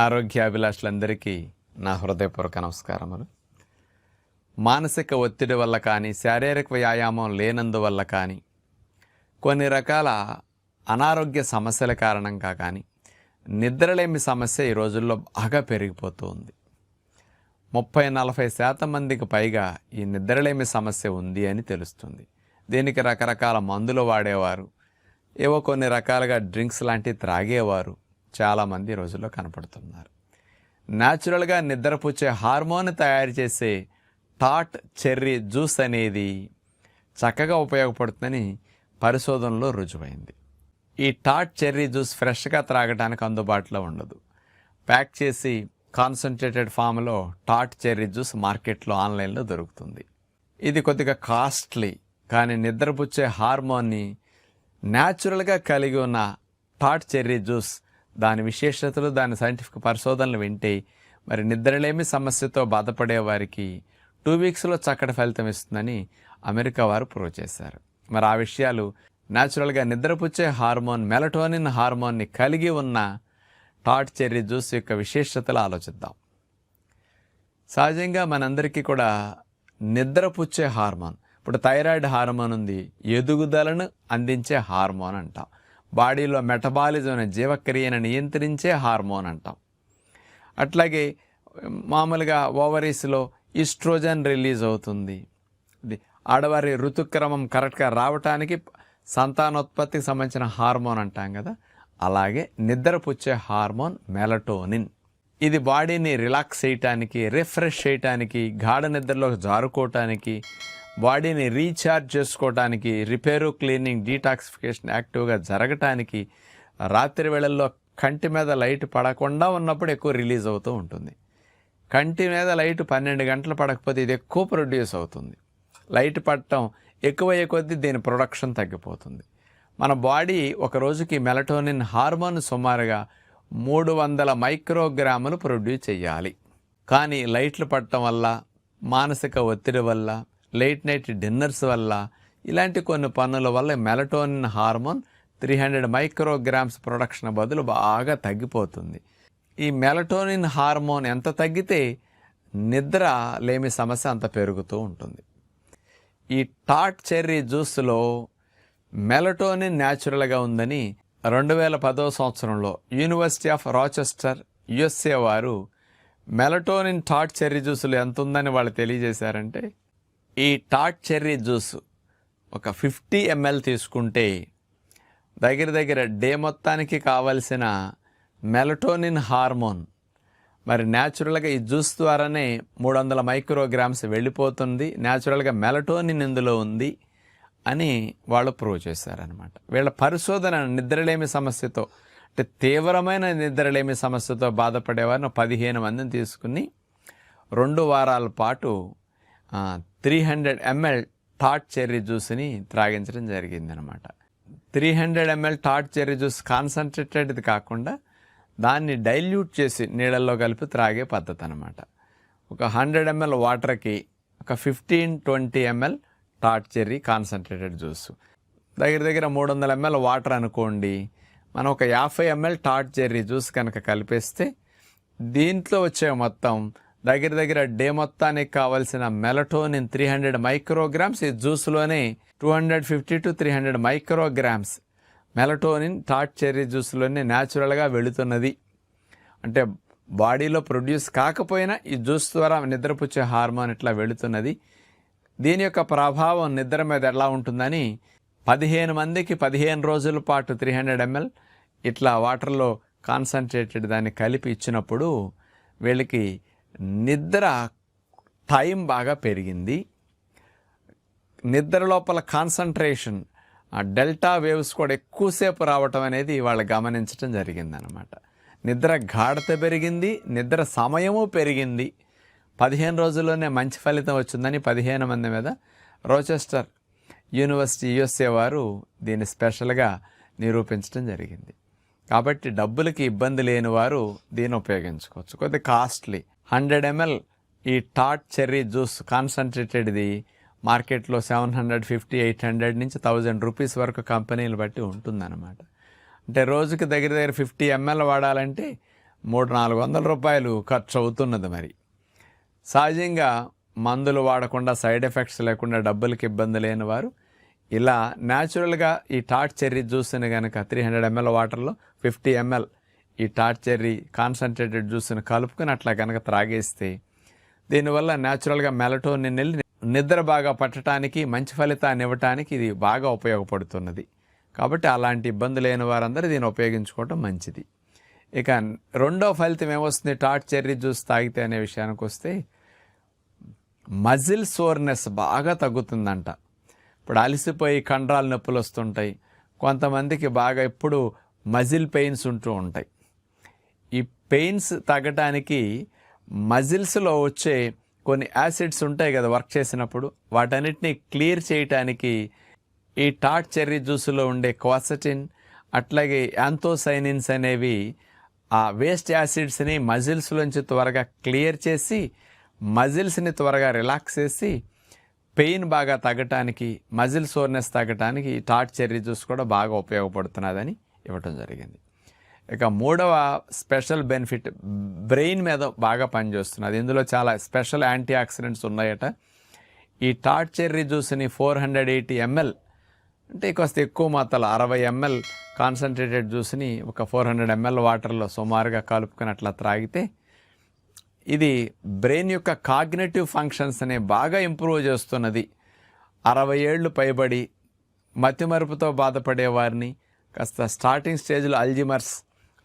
ఆరోగ్యాభిలాషులందరికీ నా హృదయపూర్వక నమస్కారములు. మానసిక ఒత్తిడి వల్ల కానీ శారీరక వ్యాయామం లేనందువల్ల కానీ కొన్ని రకాల అనారోగ్య సమస్యల కారణంగా కానీ నిద్రలేమి సమస్య ఈ రోజుల్లో బాగా పెరిగిపోతూ ఉంది. ముప్పై నలభై శాతం మందికి పైగా ఈ నిద్రలేమి సమస్య ఉంది అని తెలుస్తుంది. దీనికి రకరకాల మందులు వాడేవారు. ఏవో కొన్ని రకాలుగా డ్రింక్స్ లాంటివి త్రాగేవారు. చాలామంది రోజుల్లో కనపడుతున్నారు. న్యాచురల్గా నిద్రపుచ్చే హార్మోన్ తయారు చేసే టాట్ చెర్రీ జ్యూస్ అనేది చక్కగా ఉపయోగపడుతుందని పరిశోధనలో రుజువైంది. ఈ టాట్ చెర్రీ జ్యూస్ ఫ్రెష్గా త్రాగడానికి అందుబాటులో ఉండదు. ప్యాక్ చేసి కాన్సన్ట్రేటెడ్ ఫామ్లో టాట్ చెర్రీ జ్యూస్ మార్కెట్లో ఆన్లైన్లో దొరుకుతుంది. ఇది కొద్దిగా కాస్ట్లీ కానీ నిద్రపుచ్చే హార్మోన్ని న్యాచురల్గా కలిగి ఉన్న టాట్ చెర్రీ జ్యూస్ దాని విశేషతలు దాని సైంటిఫిక్ పరిశోధనలు వింటే మరి నిద్రలేమి సమస్యతో బాధపడే వారికి టూ వీక్స్లో చక్కటి ఫలితం ఇస్తుందని అమెరికా వారు ప్రూవ్ చేశారు. మరి ఆ విషయాలు న్యాచురల్గా నిద్రపుచ్చే హార్మోన్ మెలటోనిన్ హార్మోన్ని కలిగి ఉన్న టాట్ చెర్రీ జ్యూస్ యొక్క విశేషతలు ఆలోచిద్దాం. సహజంగా మనందరికీ కూడా నిద్రపుచ్చే హార్మోన్ ఇప్పుడు థైరాయిడ్ హార్మోన్ ఉంది ఎదుగుదలను అందించే హార్మోన్ అంటాం. బాడీలో మెటబాలిజం అనే జీవక్రియను నియంత్రించే హార్మోన్ అంటాం. అట్లాగే మామూలుగా ఓవరీస్లో ఈస్ట్రోజన్ రిలీజ్ అవుతుంది. ఆడవారి ఋతుక్రమం కరెక్ట్గా రావటానికి సంతానోత్పత్తికి సంబంధించిన హార్మోన్ అంటాం కదా. అలాగే నిద్రపుచ్చే హార్మోన్ మెలటోనిన్. ఇది బాడీని రిలాక్స్ చేయటానికి రిఫ్రెష్ చేయటానికి గాఢ నిద్రలోకి జారుకోవటానికి బాడీని రీఛార్జ్ చేసుకోవటానికి రిపేరు క్లీనింగ్ డీటాక్సిఫికేషన్ యాక్టివ్గా జరగటానికి రాత్రి వేళల్లో కంటి మీద లైట్ పడకుండా ఉన్నప్పుడు ఎక్కువ రిలీజ్ అవుతూ ఉంటుంది. కంటి మీద లైట్ పన్నెండు గంటలు పడకపోతే ఇది ఎక్కువ ప్రొడ్యూస్ అవుతుంది. లైట్ పడటం ఎక్కువయ్యే కొద్దీ దీని ప్రొడక్షన్ తగ్గిపోతుంది. మన బాడీ ఒక రోజుకి మెలటోనిన్ హార్మోన్ సుమారుగా మూడు వందల మైక్రోగ్రాములు ప్రొడ్యూస్ చేయాలి. కానీ లైట్లు పడటం వల్ల మానసిక ఒత్తిడి వల్ల లేట్ నైట్ డిన్నర్స్ వల్ల ఇలాంటి కొన్ని పనుల వల్ల melatonin hormone three hundred micrograms production బదులు బాగా తగ్గిపోతుంది. ఈ మెలటోనిన్ హార్మోన్ ఎంత తగ్గితే నిద్ర లేమి సమస్య అంత పెరుగుతూ ఉంటుంది. ఈ టాట్ చెర్రీ జ్యూస్లో మెలటోనిన్ న్యాచురల్గా ఉందని రెండు వేల పదో సంవత్సరంలో యూనివర్సిటీ ఆఫ్ రాచెస్టర్ యుఎస్ఏ వారు మెలటోనిన్ టాట్ చెర్రీ జ్యూసులు ఎంత ఉందని వాళ్ళు తెలియజేశారంటే ఈ టాట్ చెర్రీ జ్యూస్ ఒక ఫిఫ్టీ ఎంఎల్ తీసుకుంటే దగ్గర దగ్గర డే మొత్తానికి కావలసిన మెలటోనిన్ హార్మోన్. మరి న్యాచురల్గా ఈ జ్యూస్ ద్వారానే మూడు వందల మైక్రోగ్రామ్స్ వెళ్ళిపోతుంది. న్యాచురల్గా మెలటోనిన్ ఇందులో ఉంది అని వాళ్ళు ప్రూవ్ చేశారనమాట వీళ్ళ పరిశోధన నిద్రలేమి సమస్యతో అంటే తీవ్రమైన నిద్రలేమి సమస్యతో బాధపడేవారిని పదిహేను మందిని తీసుకుని రెండు వారాల పాటు త్రీ హండ్రెడ్ ఎంఎల్ టాట్ చెర్రీ జ్యూస్ని త్రాగించడం జరిగిందనమాట త్రీ హండ్రెడ్ ఎంఎల్ టాట్ చెర్రీ జ్యూస్ కాన్సన్ట్రేటెడ్ది కాకుండా దాన్ని డైల్యూట్ చేసి నీళ్ళల్లో కలిపి త్రాగే పద్ధతి అనమాట ఒక హండ్రెడ్ ఎంఎల్ వాటర్కి ఒక ఫిఫ్టీన్ ట్వంటీ ఎంఎల్ టాట్ చెర్రీ కాన్సన్ట్రేటెడ్ జ్యూస్. దగ్గర దగ్గర మూడు వందల ఎంఎల్ వాటర్ అనుకోండి మనం ఒక యాభై ఎంఎల్ థాట్ చెర్రీ జ్యూస్ కనుక కలిపేస్తే దీంట్లో వచ్చే మొత్తం దగ్గర దగ్గర డే మొత్తానికి కావాల్సిన మెలటోనిన్ త్రీ హండ్రెడ్ మైక్రోగ్రామ్స్ ఈ జ్యూస్లోనే two hundred fifty to three hundred micrograms melatonin taught cherry జ్యూస్లోనే న్యాచురల్గా వెళుతున్నది. అంటే బాడీలో ప్రొడ్యూస్ కాకపోయినా ఈ జ్యూస్ ద్వారా నిద్రపుచ్చే హార్మోన్ ఇట్లా వెళుతున్నది. దీని యొక్క ప్రభావం నిద్ర మీద ఎలా ఉంటుందని పదిహేను మందికి పదిహేను రోజుల పాటు త్రీ హండ్రెడ్ ఎంఎల్ ఇట్లా వాటర్లో కాన్సన్ట్రేటెడ్ దాన్ని కలిపి ఇచ్చినప్పుడు వీళ్ళకి నిద్ర టైం బాగా పెరిగింది. నిద్ర లోపల కాన్సన్ట్రేషన్ ఆ డెల్టా వేవ్స్ కూడా ఎక్కువసేపు రావటం అనేది వాళ్ళు గమనించడం జరిగిందనమాట నిద్ర గాఢత పెరిగింది నిద్ర సమయము పెరిగింది. పదిహేను రోజుల్లోనే మంచి ఫలితం వచ్చిందని పదిహేను మంది మీద రోచెస్టర్ యూనివర్సిటీ యుఎస్ఏ వారు దీన్ని స్పెషల్గా నిరూపించడం జరిగింది. కాబట్టి డబ్బులకి ఇబ్బంది లేని వారు దీన్ని ఉపయోగించుకోవచ్చు. కొద్దిగా కాస్ట్లీ. హండ్రెడ్ ఎంఎల్ ఈ టాట్ చెర్రీ జ్యూస్ కాన్సన్ట్రేటెడ్ది మార్కెట్లో seven hundred fifty eight hundred నుంచి థౌజండ్ రూపీస్ వరకు కంపెనీలు బట్టి ఉంటుందన్నమాట. అంటే రోజుకి దగ్గర దగ్గర ఫిఫ్టీ ఎంఎల్ వాడాలంటే మూడు నాలుగు వందల రూపాయలు ఖర్చు అవుతున్నది మరి. సహజంగా మందులు వాడకుండా సైడ్ ఎఫెక్ట్స్ లేకుండా డబ్బులకి ఇబ్బంది లేని వారు ఇలా న్యాచురల్గా ఈ టాట్ చెర్రీ జ్యూస్ని కనుక త్రీ హండ్రెడ్ ఎంఎల్ వాటర్లో ఫిఫ్టీ ఎంఎల్ ఈ టాట్ చెర్రీ కాన్సన్ట్రేటెడ్ జ్యూస్ని కలుపుకొని అట్లా కనుక త్రాగేస్తే దీనివల్ల న్యాచురల్గా మెలటోనిన్ వెళ్ళి నిద్ర బాగా పట్టడానికి మంచి ఫలితాన్ని ఇవ్వటానికి ఇది బాగా ఉపయోగపడుతున్నది. కాబట్టి అలాంటి ఇబ్బంది లేని వారందరూ దీన్ని ఉపయోగించుకోవటం మంచిది. ఇక రెండో ఫలితం ఏమొస్తుంది? టాట్ చెర్రీ జ్యూస్ తాగితే అనే విషయానికి వస్తే మజిల్ సోర్నెస్ బాగా తగ్గుతుందంట. ఇప్పుడు అలసిపోయి కండరాలు నొప్పులు వస్తుంటాయి. కొంతమందికి బాగా ఇప్పుడు మజిల్ పెయిన్స్ ఉంటూ ఉంటాయి. ఈ పెయిన్స్ తగ్గటానికి మజిల్స్లో వచ్చే కొన్ని యాసిడ్స్ ఉంటాయి కదా వర్క్ చేసినప్పుడు. వాటన్నిటిని క్లియర్ చేయటానికి ఈ టాట్ చెర్రీ జ్యూస్లో ఉండే క్వాసటిన్ అట్లాగే యాంతోసైనిన్స్ అనేవి ఆ వేస్ట్ యాసిడ్స్ని మజిల్స్లోంచి త్వరగా క్లియర్ చేసి మజిల్స్ని త్వరగా రిలాక్స్ చేసి పెయిన్ బాగా తగ్గటానికి మజిల్ సోర్నెస్ తగ్గటానికి ఈ టాట్ చెర్రీ జ్యూస్ కూడా బాగా ఉపయోగపడుతున్నదని ఇవ్వటం జరిగింది. ఇక మూడవ స్పెషల్ బెనిఫిట్ బ్రెయిన్ మీద బాగా పనిచేస్తున్నది. ఇందులో చాలా స్పెషల్ యాంటీ ఆక్సిడెంట్స్ ఉన్నాయట. ఈ టాట్ చెర్రీ జ్యూస్ని ఫోర్ హండ్రెడ్ ఎయిటీ ఎంఎల్ అంటే కాస్త ఎక్కువ మాత్రలు అరవై ఎంఎల్ కాన్సన్ట్రేటెడ్ జ్యూస్ని ఒక ఫోర్ హండ్రెడ్ ఎంఎల్ వాటర్లో సుమారుగా కలుపుకొని అట్లా త్రాగితే ఇది బ్రెయిన్ యొక్క కాగ్నేటివ్ ఫంక్షన్స్ని బాగా ఇంప్రూవ్ చేస్తున్నది. అరవై ఏళ్ళు పైబడి మతిమరుపుతో బాధపడే వారిని కాస్త స్టార్టింగ్ స్టేజ్లో అల్జిమర్స్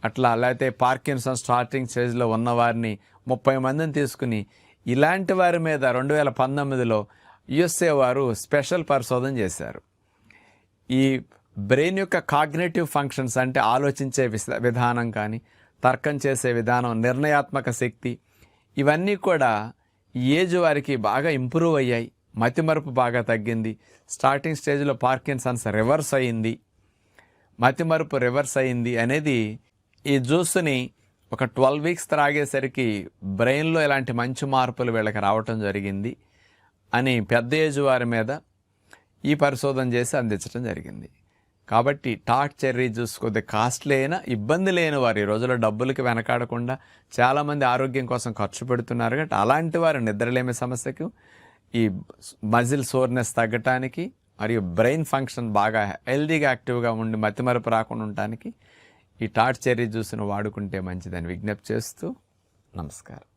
అట్లా లేకపోతే పార్కిన్సన్ స్టార్టింగ్ స్టేజ్లో ఉన్నవారిని ముప్పై మందిని తీసుకుని ఇలాంటి వారి మీద రెండు వేల పంతొమ్మిదిలో యుఎస్ఏ వారు స్పెషల్ పరిశోధన చేశారు. ఈ బ్రెయిన్ యొక్క కాగ్నేటివ్ ఫంక్షన్స్ అంటే ఆలోచించే విధానం కానీ తర్కం చేసే విధానం నిర్ణయాత్మక శక్తి ఇవన్నీ కూడా ఏజ్ వారికి బాగా ఇంప్రూవ్ అయ్యాయి. మతిమరుపు బాగా తగ్గింది. స్టార్టింగ్ స్టేజ్లో పార్కిన్సన్స్ రివర్స్ అయింది. మతిమరుపు రివర్స్ అయింది అనేది ఈ జ్యూస్ని ఒక ట్వెల్వ్ వీక్స్ త్రాగేసరికి బ్రెయిన్లో ఇలాంటి మంచి మార్పులు వీళ్ళకి రావటం జరిగింది అని పెద్ద ఏజ్ వారి మీద ఈ పరిశోధన చేసి అందించడం జరిగింది. కాబట్టి టాట్ చెర్రీ జ్యూస్ కొద్దిగా కాస్ట్లీ అయినా ఇబ్బంది లేని వారు ఈ రోజుల్లో డబ్బులకి వెనకాడకుండా చాలామంది ఆరోగ్యం కోసం ఖర్చు పెడుతున్నారు కాబట్టి అలాంటి వారు నిద్రలేమి సమస్యకు ఈ మజిల్ సోర్నెస్ తగ్గటానికి మరియు బ్రెయిన్ ఫంక్షన్ బాగా హెల్దీగా యాక్టివ్గా ఉండి మతిమరుపు రాకుండా ఉండటానికి ఈ టాట్ చెర్రీ జ్యూస్ను వాడుకుంటే మంచిదని విజ్ఞప్తి చేస్తూ నమస్కారం.